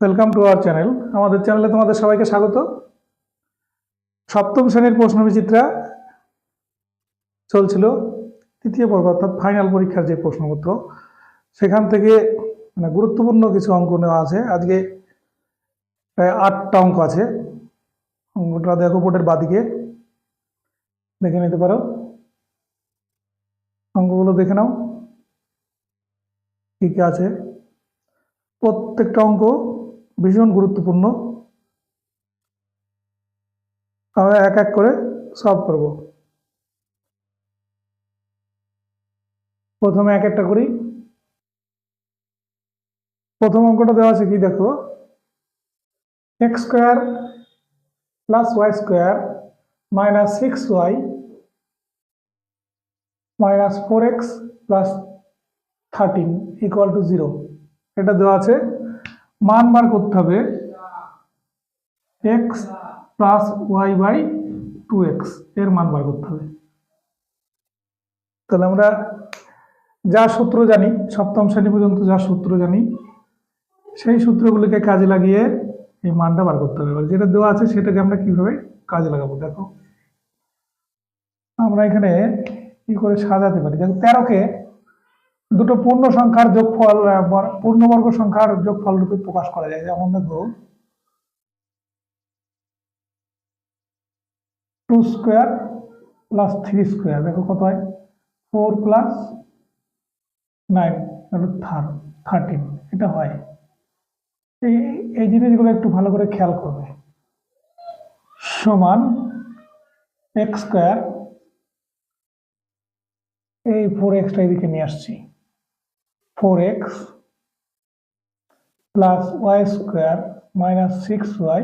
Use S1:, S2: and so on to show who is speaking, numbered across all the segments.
S1: Welcome to our channel আমাদের চ্যানেলে তোমাদের সবাইকে স্বাগত। সপ্তম শ্রেণির প্রশ্ন বিচিত্রা চলছিল। তৃতীয় পর্ব অর্থাৎ ফাইনাল পরীক্ষার যে প্রশ্নপত্র, সেখান থেকে মানে গুরুত্বপূর্ণ কিছু অঙ্ক নেওয়া আছে। আজকে প্রায় আটটা অঙ্ক আছে। অঙ্কটা দেখো বোর্ডের বাদিকে। দেখে নিতে পারো। অঙ্কগুলো দেখে নাও। কী কী আছে? প্রত্যেকটা অঙ্ক ভীষণ গুরুত্বপূর্ণ। আমরা এক এক করে সলভ করব। প্রথমে এক একটা করি। প্রথম অঙ্কটা দেওয়া আছে কি দেখো? X square plus y square minus six y minus four x plus thirteen equal to zero এটা দেওয়া আছে। মান বার করতে হবে x plus y by two এক্সের মান বার করতে হবে। তাহলে আমরা যা সূত্র জানি, সপ্তম শ্রেণি পর্যন্ত যা সূত্র জানি, সেই সূত্রগুলিকে কাজে লাগিয়ে এই মানটা বার করতে হবে। যেটা দেওয়া আছে সেটাকে আমরা কীভাবে কাজে লাগাবো? দেখো, আমরা এখানে কি করে সাজাতে পারি? দেখো, তেরোকে দুটো পূর্ণ সংখ্যার যোগফল পূর্ণবর্গ সংখ্যার যোগফল রূপে প্রকাশ করা যায়। যেমন দেখো, two square plus three square, দেখো কত হয়? ফোর প্লাস নাইন থার্টিন, এটা হয়। এই এই জিনিসগুলো একটু ভালো করে খেয়াল করবে। সমান এক্স স্কোয়ার, এই ফোর এক্সটা এদিকে নিয়ে আসছি। Four x plus y square minus six y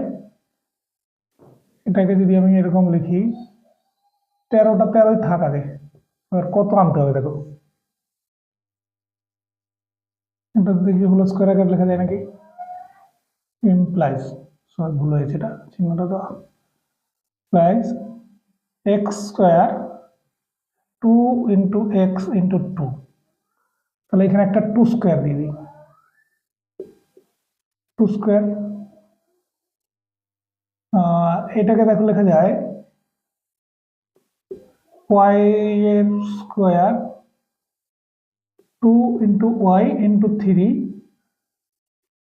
S1: এটাকে যদি আমি এরকম লিখি, তেরোটা তেরোই থাকা দে এবার কত আনতে হবে দেখো। এটা দেখি হলো স্কোয়ার আকার লেখা যায় নাকি? ইমপ্লাইজ সব ভুল হয়েছে এটা। চিহ্নটা তো implies x square two into x into two তাহলে এখানে একটা টু স্কোয়ার দিয়ে দিই। টু স্কোয়ার এটাকে দেখো লেখা যায় ওয়াই এর square two into y into three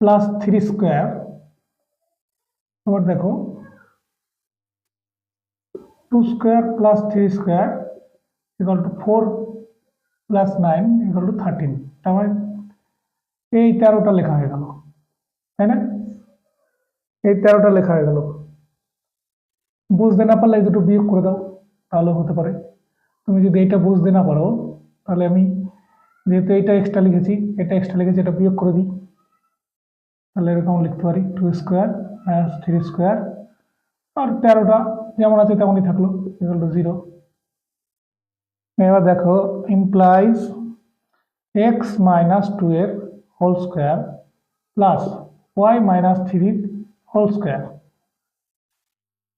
S1: plus three square আবার দেখো two square plus three square equal to four plus nine equal to thirteen তার মানে এই তেরোটা লেখা হয়ে গেল। তাই না? এই তেরোটা লেখা হয়ে গেল। বুঝতে না পারলে এই দুটো বিয়োগ করে দাও তাহলে হতে পারে। তুমি যদি এইটা বুঝতে না পারো, তাহলে আমি যেহেতু এইটা এক্সট্রা লিখেছি, এটা এক্সট্রা লিখেছি, এটা বিয়োগ করে দিই। তাহলে এরকম লিখতে পারি two square minus three square আর তেরোটা যেমন আছে তেমনই থাকল ইকুয়াল টু জিরো এবার দেখো ইমপ্লাইজ এক্স মাইনাস টু এর whole square plus y minus থ্রির whole square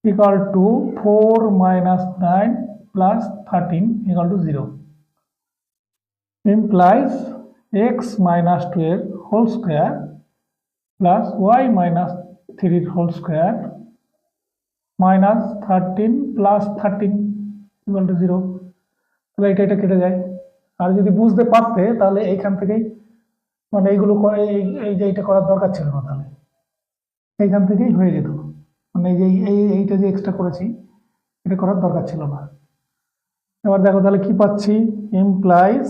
S1: equal to 4 minus 9 plus 13 equal to 0 implies x minus 12 whole square plus y minus 3 whole square minus 13 plus 13 equal to 0 তাহলে এটা এটা কেটে যায়। আর যদি বুঝতে পারতে, তাহলে এইখান থেকেই মানে এইগুলো এই যে এইটা করার দরকার ছিল না তাহলে। এইখান থেকেই হয়ে যেত। মানে যে, এই, এইটা যে এক্সট্রা করেছি, এটা করার দরকার ছিল না। এবার দেখো তাহলে কি পাচ্ছি? ইমপ্লাইজ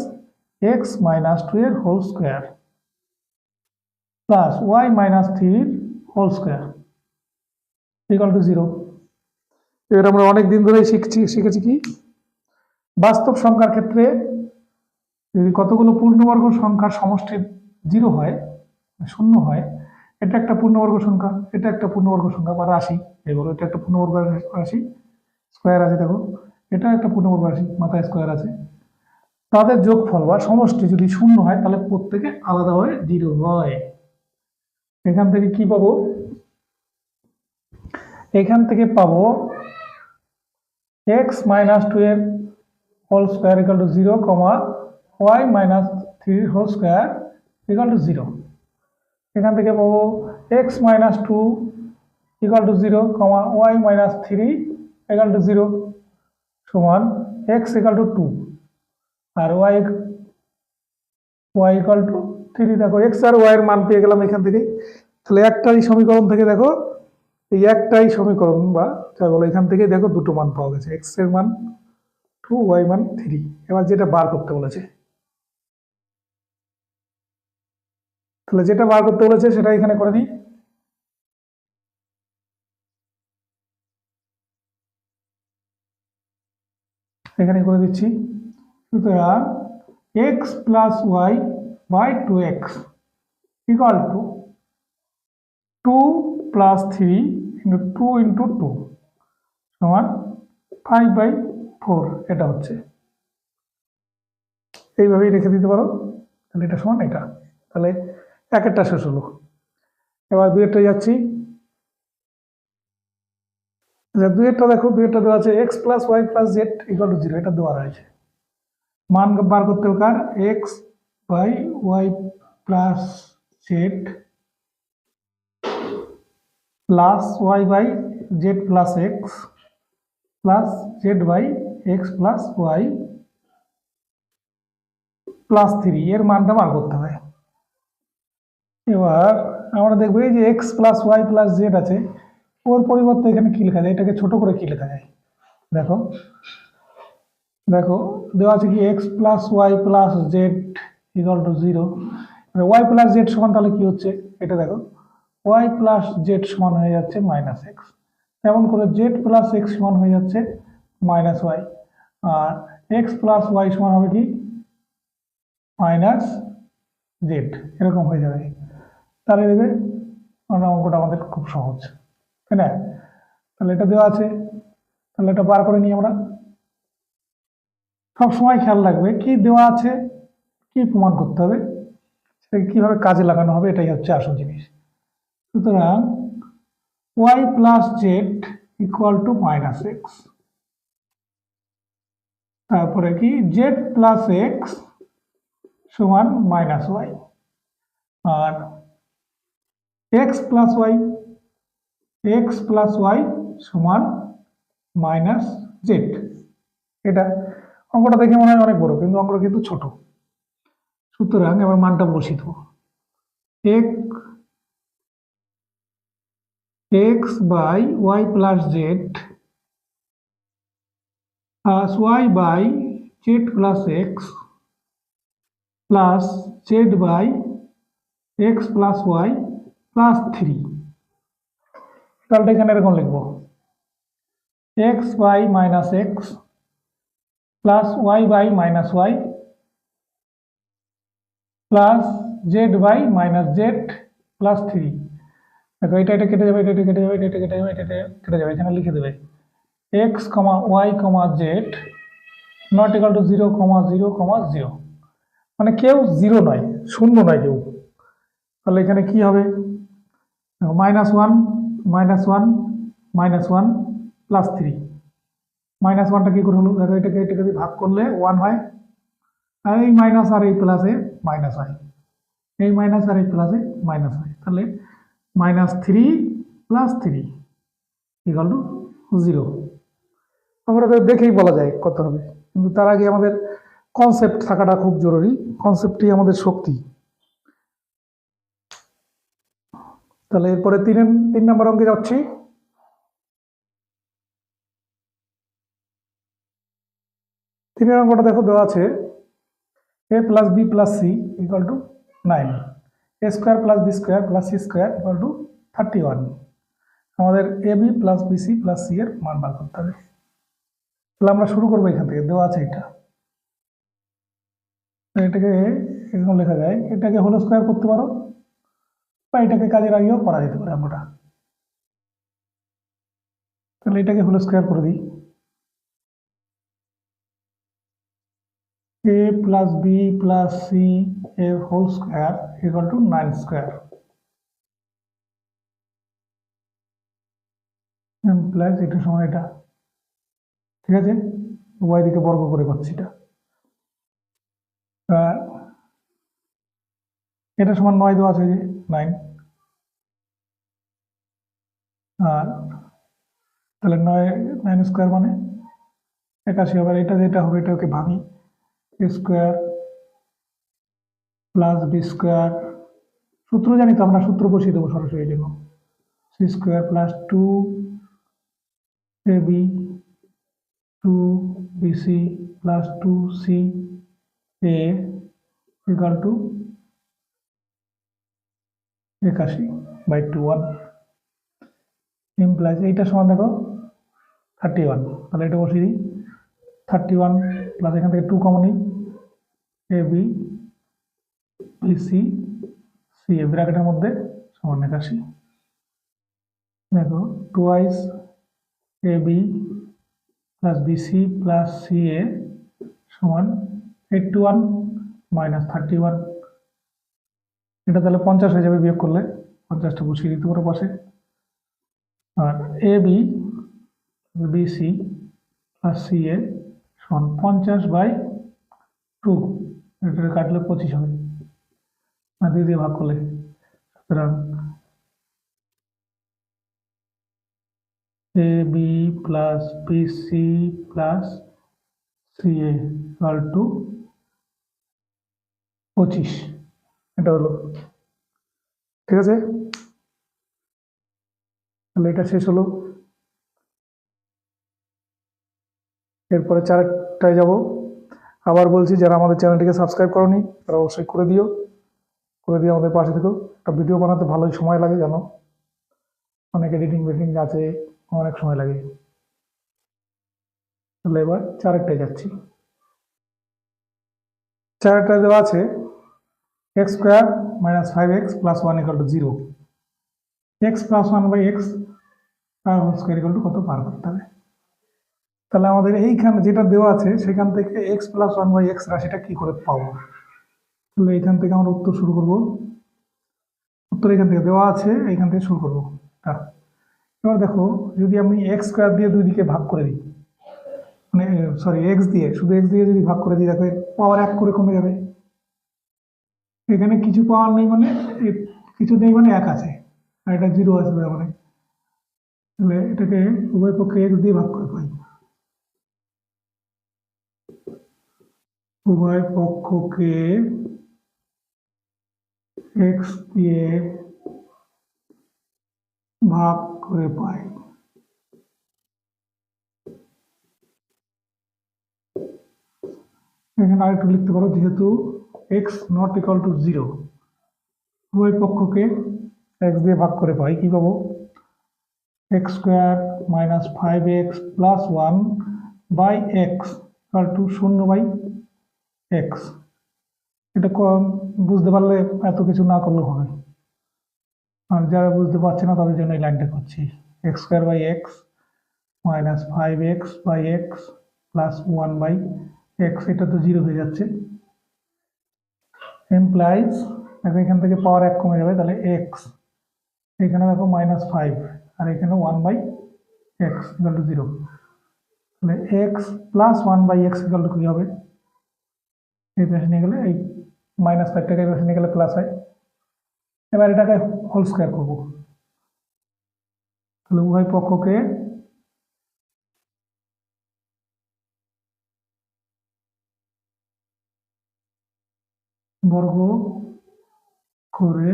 S1: এক্স মাইনাস টু এর whole square plus y minus থ্রির whole square equal to zero এবার আমরা অনেক দিন ধরেই শিখছি, শিখেছি কি? বাস্তব সংখ্যার ক্ষেত্রে যদি কতগুলো পূর্ণবর্গ সংখ্যার সমষ্টি জিরো হয়, শূন্য হয়, এটা একটা পূর্ণবর্গ সংখ্যা, এটা একটা পূর্ণবর্গ সংখ্যা বা রাশি এগুলো এটা একটা পূর্ণবর্গ রাশি, স্কোয়ার আছে দেখো, এটা একটা পূর্ণবর্গ রাশি, মাথায় স্কোয়ার আছে। তাদের যোগফল বা সমষ্টি যদি শূন্য হয়, তাহলে প্রত্যেকে আলাদাভাবে জিরো হয়। এখান থেকে কি পাবো? এখান থেকে পাবো এক্স মাইনাস টু এর whole square equal to zero comma y minus three whole square equal to zero এখান থেকে পাবো x minus two equal to zero comma y minus three equal to zero সমান x equal to two R y y equal to three দেখো x আর y এর মান পেয়ে গেলাম এখান থেকে। তাহলে একটাই সমীকরণ থেকে দেখো, এই একটাই সমীকরণ বা যা বলো এখান থেকে দেখো দুটো মান পাওয়া গেছে এক্সের মান টু ওয়াই মান থ্রি এবার যেটা বার করতে বলেছে। তাহলে যেটা বার করতে বলেছে, সেটা এখানে করে দিই। এখানে করে দিচ্ছি। সুতরাং X plus Y by two X equal to two plus three into two into two সমান ফাইভ বাই ফোর, এটা হচ্ছে। এইভাবেই রেখে দিতে পারো। তাহলে এটা সমান এটা। তাহলে এক একটা শেষ হলো। এবার দুয়েরটা যাচ্ছি। আচ্ছা দুয়েরটা দেখো দুয়েরটা দেওয়া আছে x plus y plus z equal to zero এটা দেওয়া রয়েছে। মান বার করতে হবে কার? X by y plus z plus y by z plus x plus z by x plus y plus three এর মানটা বার করতে হবে। এবার আমরা দেখব এই যে x plus y plus z আছে, ওর পরিবর্তে এখানে কি লেখা যায়? এটাকে ছোট করে কি লেখা যায়? দেখো দেখো, দেওয়া আছে কি x plus y plus z equal to zero y plus z সমান তাহলে কি হচ্ছে? এটা দেখো ওয়াই প্লাস জেড সমান হয়ে যাচ্ছে মাইনাস এক্স তেমন করে জেড প্লাস এক্স সমান হয়ে যাচ্ছে মাইনাস ওয়াই আর এক্স প্লাস ওয়াই সমান হবে কি? মাইনাস জেড এরকম হয়ে যাবে। তাহলে দেখবে অঙ্কটা আমাদের খুব সহজ। তাই না? তাহলে এটা দেওয়া আছে। তাহলে এটা বার করে নিই আমরা। সব সময় খেয়াল রাখবে কি দেওয়া আছে, কি প্রমাণ করতে হবে, সেটাকে কীভাবে কাজে লাগানো হবে, এটাই হচ্ছে আসল জিনিস। সুতরাং y plus z equal to minus x তারপরে কি? জেড প্লাস এক্স সমান মাইনাস ওয়াই আর x plus y x plus y সমান মাইনাস জেড এটা অঙ্কটা দেখে মনে হয় অনেক বড়, কিন্তু অঙ্কটা কিন্তু ছোট। সুতরাং এবার মানটা এক x by y plus z plus y by z plus x plus z by x plus y plus three তাহলে এখানে এরকম লিখব x by minus x plus y by minus y plus z by minus z plus three দেখো এটা এটা কেটে যাবে এটা এটা কেটে যাবে এটা এটা কেটে যাবে এটা এটা কেটে যাবে এখানে লিখে দেবে z not equal to zero comma zero comma zero মানে কেউ জিরো নয়, শূন্য নয় কেউ। তাহলে এখানে কি হবে? Minus one minus one minus one plus three minus ওয়ানটা কী করে হলো দেখো, এটাকে এটাকে ভাগ করলে ওয়ান হয়। আর এই মাইনাস আর এই প্লাসে মাইনাস হয়। এই মাইনাস আর এই প্লাসে মাইনাস হয়। তাহলে minus three plus three equal to zero আমরা দেখেই বলা যায় কত হবে। কিন্তু তার আগে আমাদের কনসেপ্ট থাকাটা খুব জরুরি। কনসেপ্টই আমাদের শক্তি। তাহলে এরপরে তিন তিন নম্বর অঙ্কে যাচ্ছি। তিনের অঙ্কটা দেখো দেওয়া আছে। A plus b plus c equal to nine a square plus b square plus c square equal to thirty one আমাদের a b plus b c plus c এর মান বার করতে হবে। তাহলে আমরা শুরু করব এখান থেকে, দেওয়া আছে এটা। এটাকে এরকম লেখা যায়, এটাকে হোল স্কোয়ার করতে পারো, বা এটাকে কাজের আগেও করা যেতে পারে আমরা। তাহলে এটাকে হোল স্কোয়ার করে দিই। a plus b plus c a whole square equal to 9 square plus এটা সময় এটা। ঠিক আছে? উভয় দিকে বর্গ করে করছি এটা। এটা সমান নয় দেওয়া আছে নাইন আর তাহলে নয় নাইন স্কোয়ার মানে একাশি। আবার এটা যেটা হবে এটাকে ভাঙি। A square plus b square সূত্র জানি তো, আমরা সূত্র বসিয়ে দেবো সরাসরি জন্য c square plus two a b two b c plus two c a equal to একাশি বাই টু ওয়ান ইমপ্লাইজ এইটা সমান দেখো থার্টি ওয়ান তাহলে এটা বসিয়ে দিই। থার্টি ওয়ান প্লাস এখান থেকে two কমনই a b b c c a ব্র্যাকেটের মধ্যে সমান একাশি। দেখো twice a b plus b c plus c a সমান eighty one minus thirty one এটা তাহলে পঞ্চাশ হয়ে যাবে বিয়োগ করলে পঞ্চাশটা বসিয়ে দিতে পারো পাশে। আর a b b c plus c a সমান পঞ্চাশ বাই টু এটা কাটলে পঁচিশ হবে। না দুই দিয়ে ভাগ করলে সুতরাং। A b plus b c plus c a equal to পঁচিশ। এটা হলো। ঠিক আছে? তাহলে এটা শেষ হলো। এরপরে চারটায় যাব। আবার বলছি, যারা আমাদের চ্যানেলটিকে সাবস্ক্রাইব করনি, তারা অবশ্যই করে দিও। করে দিয়ে আমাদের পাশে থেকো। একটা ভিডিও বানাতে ভালোই সময় লাগে, জানো? অনেক এডিটিং ফেডিটিং আছে। অনেক সময় লাগে। তাহলে এবার চারেরটায় যাচ্ছি। চারেরটায় দেওয়া আছে x square minus five x plus one equal to zero x plus one by x R whole square equal to কত পার করতে হবে? তাহলে আমাদের এইখানে যেটা দেওয়া আছে, সেখান থেকে x plus one by x রাশিটা কী করে পাবো? তাহলে এখান থেকে আমরা উত্তর শুরু করব। উত্তর এখান থেকে দেওয়া আছে, এইখান থেকে শুরু করব। তা এবার দেখো, যদি আমি এক্স স্কোয়ার দিয়ে দুই দিকে ভাগ করে দিই মানে সরি এক্স দিয়ে, শুধু এক্স দিয়ে যদি ভাগ করে দিই, দেখো পাওয়ার এক করে কমে যাবে। এখানে কিছু পাওয়ার নেই মানে কিছু নেই মানে এক আছে, আর এটা জিরো আসবে মানে। তাহলে এটাকে উভয় পক্ষে এক্স দিয়ে ভাগ করে পাই। উভয় পক্ষকে এক্স দিয়ে ভাগ করে পাই। এখানে আরেকটু লিখতে পারো, যেহেতু x not equal to zero উভয় পক্ষকে এক্স দিয়ে ভাগ করে পাই, কি পাবো? X square minus five x plus one by x equal to শূন্য বাই এক্স এটা বুঝতে পারলে এত কিছু না করলেও হবে। আর যারা বুঝতে পারছে না, তাদের জন্য এই লাইনটা করছি। X square by x minus five x by x plus one by x এটা তো জিরো হয়ে যাচ্ছে। এমপ্লাইজ দেখো এখান থেকে পাওয়ার এক কমে যাবে, তাহলে এক্স এখানে দেখো মাইনাস ফাইভ আর এখানে one by x equal to zero তাহলে x plus one by x equal to কী হবে? এই পাশে নিয়ে গেলে, এই মাইনাস ফাইভটাকে এই পাশে নিয়ে গেলে প্লাস হয়। এবার এটাকে হোল স্কোয়ার করব। তাহলে উভয় পক্ষকে বর্গ করে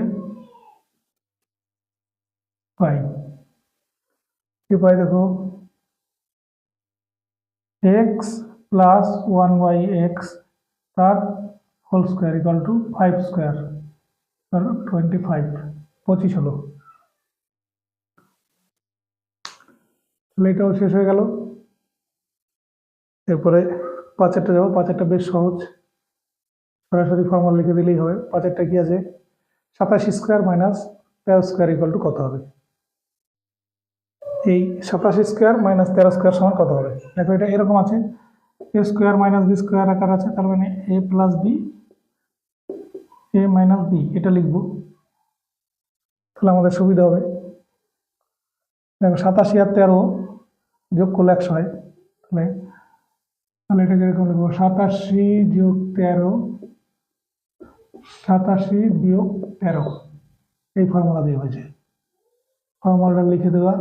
S1: পাই। কি পাই দেখো? X plus one by x তার whole square equal to five square twenty five পঁচিশ হলো। তাহলে এটাও শেষ হয়ে গেল। এরপরে পাঁচেরটা যাব। পাঁচেরটা বেশ সহজ। সরাসরি ফর্মুলা লিখে দিলেই হবে। পাঁচেরটা কি আছে? সাতাশ স্কোয়ার মাইনাস তেরো স্কোয়ার ইকাল টু কত হবে? এই সাতাশ স্কোয়ার মাইনাস তেরো স্কোয়ার সমান কত হবে? দেখো এটা এরকম আছে। A square minus b square আকার আছে। তার মানে a plus b a minus b এটা লিখব। তাহলে আমাদের সুবিধা হবে। দেখো সাতাশি আর তেরো যোগ করলে একশো হয়। তাহলে তাহলে এটাকে এরকম লিখব। সাতাশি যোগ তেরো, সাতাশি বিয়োগ তেরো। এই ফর্মুলা দিয়ে হয়েছে। ফর্মুলাটা লিখে দেওয়া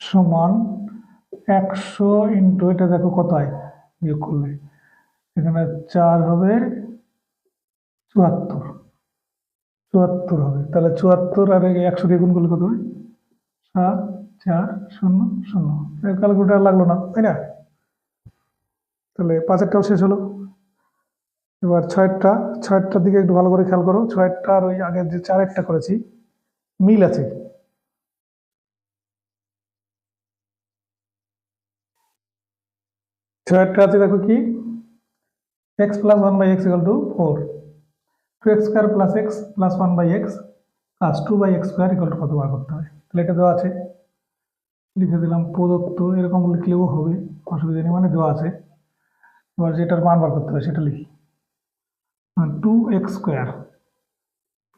S1: সমান একশো ইন্টু, এটা দেখো কত হয়? বিয়োগ করলে। এখানে চার হবে চুয়াত্তর। চুয়াত্তর হবে। তাহলে চুয়াত্তর আর একশো দিয়ে গুণ করলে কত হবে সাত, চার, শূন্য শূন্য। ক্যালকুলেটার লাগল না, তাই না? তাহলে পাঁচেরটাও শেষ হলো। এবার ছয়েরটা, ছয়েরটার দিকে একটু ভালো করে খেয়াল করো। ছয়েরটা আর ওই আগের যে চারেরটা করেছি, মিল আছে? ছয়েরটা আছে দেখো কি? X plus one by x equal to four two x square plus x plus one by x plus two by x square equal to কত বার করতে হবে তাহলে এটা দেওয়া আছে। লিখে দিলাম প্রদত্ত, এরকম লিখলেও হবে, অসুবিধা নেই মানে দেওয়া আছে। এবার যেটার মান বার করতে হবে সেটা লিখি। Two x square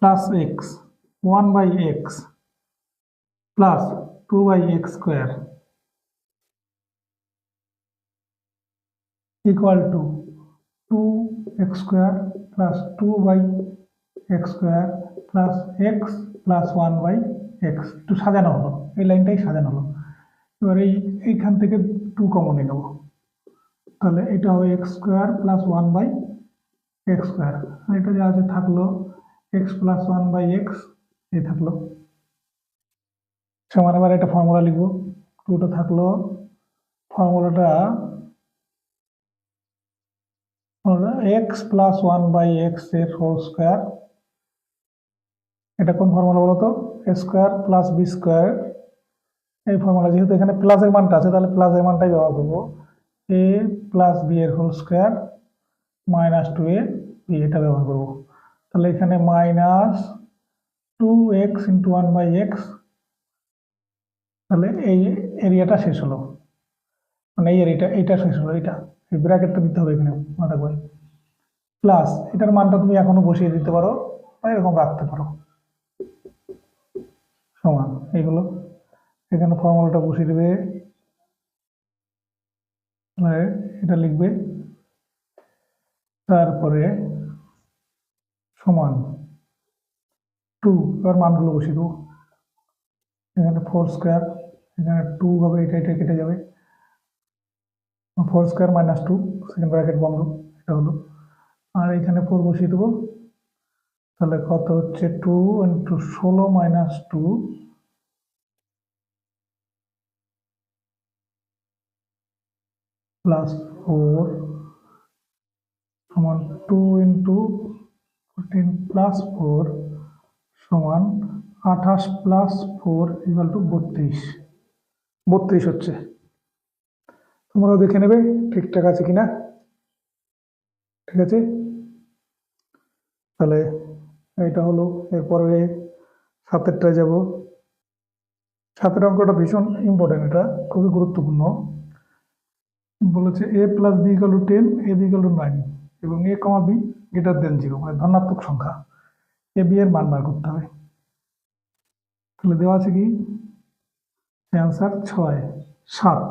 S1: plus x one by x plus two by x square equal to 2 x square plus 2 by x square plus x plus 1 by x একটু সাজানো হলো। এই লাইনটাই সাজানো হলো। এবার এই, এইখান থেকে টু কমন নেব। তাহলে এটা হবে x square plus one by x square আর এটা যা আছে থাকল x plus one by x এই থাকল। সমান এবার একটা ফর্মুলা লিখব। টুটা থাকল। ফর্মুলাটা এক্স প্লাস ওয়ান বাই এক্সের হোল স্কোয়ার এটা কোন ফর্মুলা বলতো a square plus b square এই ফর্মুলা যেহেতু এখানে প্লাসের মানটা আছে, তাহলে প্লাসের মানটাই ব্যবহার করব। এ প্লাস বি এর whole square minus two a b এটা ব্যবহার করব। তাহলে এখানে minus two x into one by x তাহলে এই এরিয়াটা শেষ হলো। মানে এই এরিয়াটা এইটা শেষ হলো এই ব্র্যাকেটটা দিতে হবে এখানে মাথা করে প্লাস এটার মানটা তুমি এখনও বসিয়ে দিতে পারো বা এরকম রাখতে পারো। সমান এইগুলো এখানে ফর্মুলাটা বসিয়ে দেবে। তাহলে এটা লিখবে। তারপরে সমান টু এবার মানগুলো বসিয়ে দেবো। এখানে ফোর স্কোয়ার এখানে টু হবে, এটা এটা কেটে যাবে। Four square minus two second bracket বন্ধ, এটা হলো। আর এখানে ফোর বসিয়ে দেবো। তাহলে কত হচ্ছে? টু ইন্টু ষোলো মাইনাস টু প্লাস ফোর সমান two into fourteen plus four সমান আঠাশ প্লাস ফোর ইকাল টু বত্রিশ। বত্রিশ হচ্ছে। তোমরাও দেখে নেবে ঠিকঠাক আছে কিনা। ঠিক আছে? তাহলে এটা হলো, এরপরে সাতেরটায় যাব। সাতের অঙ্কটা ভীষণ ইম্পর্টেন্ট এটা খুবই গুরুত্বপূর্ণ। বলেছে a plus b to ten a b to nine এবং a comma b greater than zero মানে ধনাত্মক সংখ্যা। এ বি এর মান বার করতে হবে। তাহলে দেওয়া আছে কি? অ্যান্সার ছয়, সাত।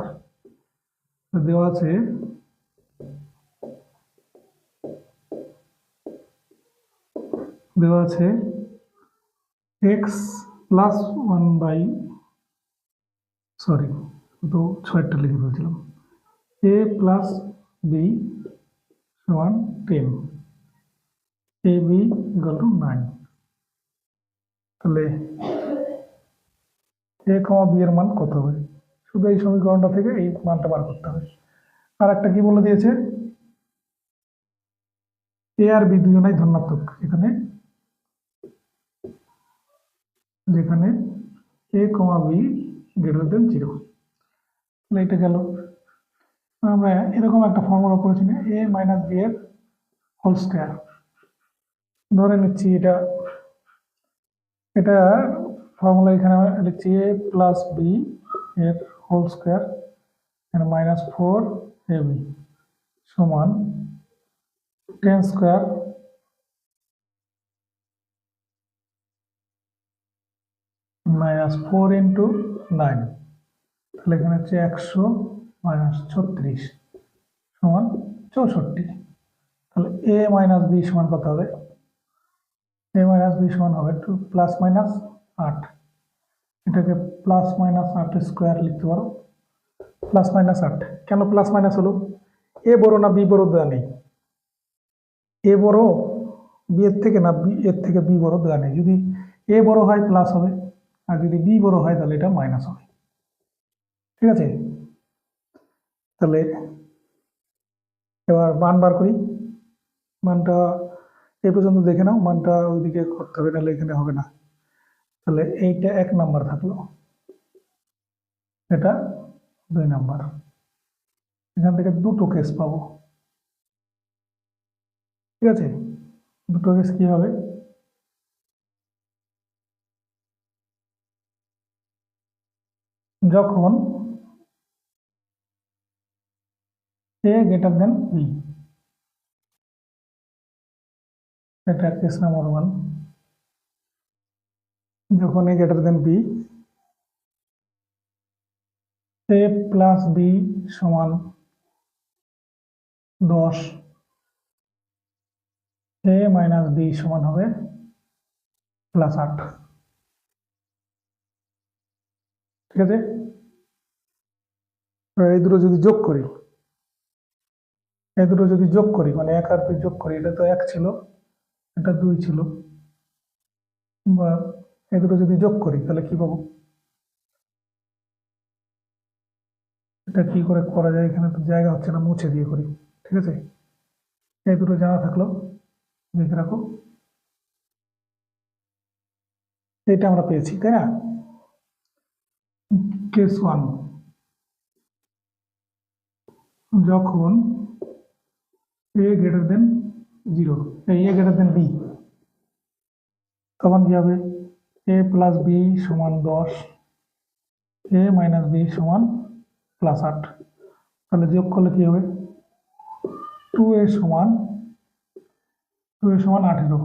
S1: দেওয়া আছে। দেওয়া আছে x plus one by sorry তো ছয়টা লিখে ফেলছিলাম। এ প্লাস বি সমান ten a b equal to nine তাহলে এ কমা বি এর মান কত হবে? শুধু এই সমীকরণটা থেকে এই মানটা বার করতে হবে। আর একটা কি বলে দিয়েছে? এ আর বি দুজনাই ধনাত্মক। এখানে যেখানে a comma b greater than zero তাহলে এটা গেল। আমরা এরকম একটা ফর্মুলা করেছি না এ মাইনাস বি এর হোল স্কোয়ার ধরে নিচ্ছি এটা এটা ফর্মুলা এখানে লিখছি এ প্লাস বি এর হোল স্কোয়ার এখানে মাইনাস ফোর এ বি সমান ten square minus four into nine তাহলে এখানে হচ্ছে একশো মাইনাস ছত্রিশ সমান চৌষট্টি। তাহলে এ মাইনাস বি সমান কত হবে? এ মাইনাস বি সমান হবে টু প্লাস মাইনাস আট। এটাকে প্লাস মাইনাস আট স্কোয়ার লিখতে পারো। প্লাস মাইনাস আট কেন প্লাস মাইনাস হলো? এ বড় না বি বড় দেওয়া নেই। এ বড় বি এর থেকে না বি এর থেকে বি বড় দেওয়া নেই। যদি এ বড় হয় প্লাস হবে। আর যদি বি বড় হয়, তাহলে এটা মাইনাস হবে। ঠিক আছে? তাহলে এবার মান বার করি। মানটা এ পর্যন্ত দেখে নাও। মানটা ওইদিকে করতে হবে, নাহলে এখানে হবে না। তাহলে এইটা এক নাম্বার থাকল। এটা দুই নাম্বার। এখান থেকে দুটো কেস পাবো। ঠিক আছে? দুটো কেস কি হবে? যখন এ গ্রেটার দেন বি এটা কেস নাম্বার ওয়ান যখন a greater than b a plus b সমান দশ এ মাইনাস বি সমান হবে প্লাস আট। ঠিক আছে? এই দুটো যদি যোগ করি, এই দুটো যদি যোগ করি মানে এক আর দুই যোগ করি, এটা তো এক ছিল, এটা দুই ছিল, বা এই দুটো যদি যোগ করি, তাহলে কি পাবো? এটা কি করে করা যায় এখানে তো জায়গা হচ্ছে না, মুছে দিয়ে করি, ঠিক আছে? এই দুটো জানা থাকল লিখে রাখো। এটা আমরা পেয়েছি, তাই না? কেস ওয়ান যখন a greater than zero a greater than b তখন কি হবে? এ প্লাস বি সমান দশ এ মাইনাস বি সমান প্লাস আট। তাহলে যোগ করলে কি হবে? টু এ সমান টু এ সমান আঠেরো।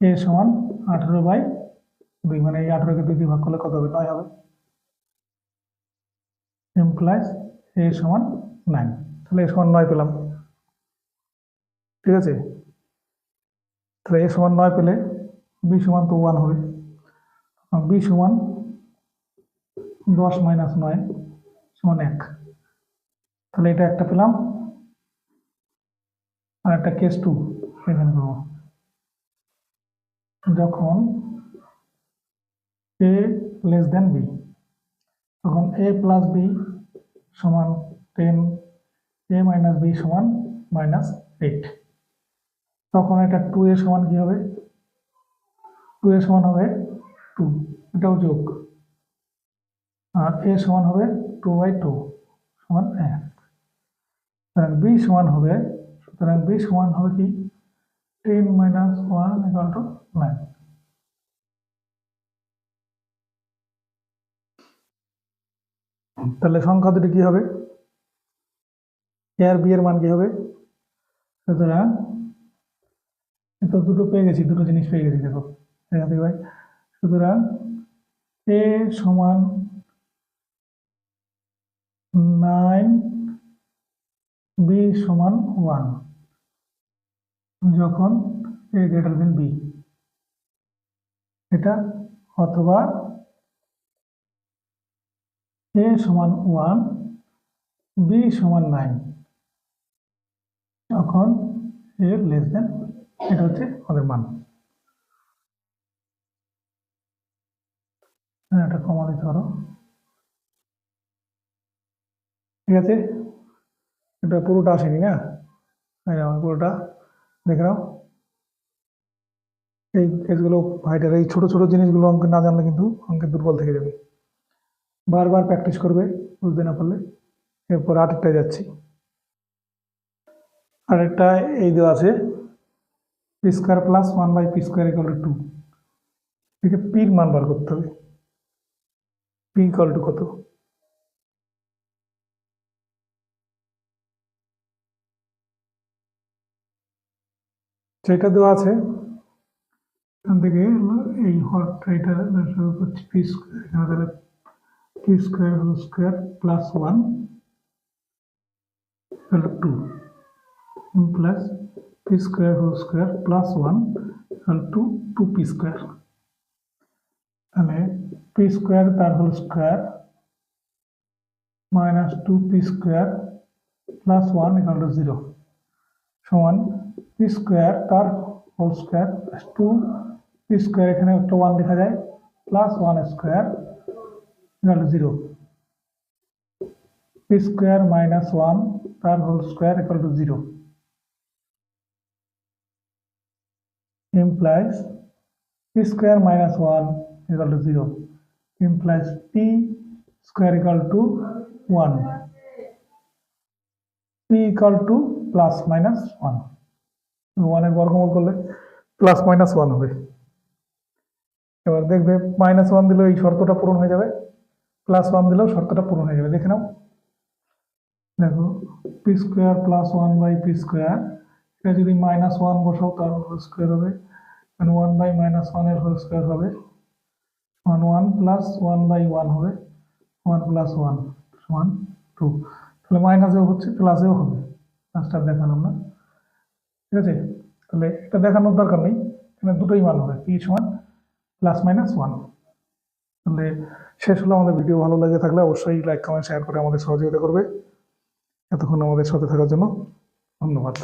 S1: এ সমান আঠেরো বাই দুই মানে এই আঠেরোকে দুই ভাগ করলে কত হবে? নয় হবে। এমপ্লাইজ এ সমান নাইন তাহলে এ সমান নয় পেলাম। ঠিক আছে? তাহলে এ সমান নয় পেলে বি সমান তো ওয়ান হবে। বি সমান দশ মাইনাস নয় সমান এক। তাহলে এটা একটা পেলাম। আর একটা কেস টু এখানে করব। যখন এ লেস দেন বি তখন এ প্লাস বি সমান টেন এ মাইনাস বি সমান মাইনাস এইট তখন এটা টু এ সমান কি হবে? টু এ সমান হবে টু এটাও যোগ। আর এ সমান হবে টু বাই টু সমান এক। সুতরাং বি সমান হবে, সুতরাং বি সমান হবে কি? Ten minus one equal to nine তাহলে সংখ্যা দুটি কি হবে? এ আর বি এর মান কি হবে? সুতরাং তো দুটো পেয়ে গেছি, দুটো জিনিস পেয়ে গেছি, দেখো। সুতরাং এ সমান নাইন বি সমান ওয়ান যখন এ গ্রেটার দেন বি এটা অথবা এ সমান ওয়ান বি সমান নাইন তখন এ লেস দেন এটা হচ্ছে আমাদের মান। এটা কমা দিতে পারো। ঠিক আছে? এটা পুরোটা আসেনি না? নাও, পুরোটা দেখে নাও। এই কেসগুলো ভাইটার এই ছোট ছোট জিনিসগুলো অঙ্ক না জানলে কিন্তু অঙ্কে দুর্বল থেকে যাবে। বারবার প্র্যাকটিস করবে বুঝতে না পারলে। এরপর আরেকটায় যাচ্ছি। আরেকটা এই দেওয়া আছে p square plus one by p square equal to একে পির মান বার করতে হবে। পি ইকাল টু কত সেটা দেওয়া আছে এখান থেকে এই হট এটা শুরু করছি পি স্কোয়ার এখানে তাহলে p square whole square plus one equal to plus p square whole square plus one equal to two p square তাহলে পি স্কোয়ার তার whole square minus two p square plus one equal to zero সমান p square তার whole square two p square এখানে একটা one লেখা যায় plus one square equal to zero p square minus one তার whole square equal to zero implies p square minus 1 equal to 0 implies p square equal to 1 p equal to plus minus 1 1 এর বর্গমূল করলে plus minus one হবে। এবার দেখবে minus one দিলেও এই শর্তটা পূরণ হয়ে যাবে। প্লাস ওয়ান দিলেও শর্তটা পূরণ হয়ে যাবে। দেখে নাও। দেখো p square plus one by p square এটা যদি মাইনাস ওয়ান বসাও তার হোল স্কোয়ার হবে। মানে ওয়ান বাই মাইনাস ওয়ানের হোল স্কোয়ার হবে। সমান one plus one by one হবে, ওয়ান প্লাস ওয়ান সমান টু। তাহলে মাইনাসেও হচ্ছে, প্লাসেও হবে। লাস্টটা দেখালাম না। ঠিক আছে? তাহলে এটা দেখানোর দরকার নেই। এখানে দুটোই মান হবে পি সমান প্লাস মাইনাস ওয়ান তাহলে শেষ হলো আমাদের ভিডিও। ভালো লাগে থাকলে অবশ্যই লাইক কমেন্ট শেয়ার করে আমাদের সহযোগিতা করবে। এতক্ষণ আমাদের সাথে থাকার জন্য ধন্যবাদ।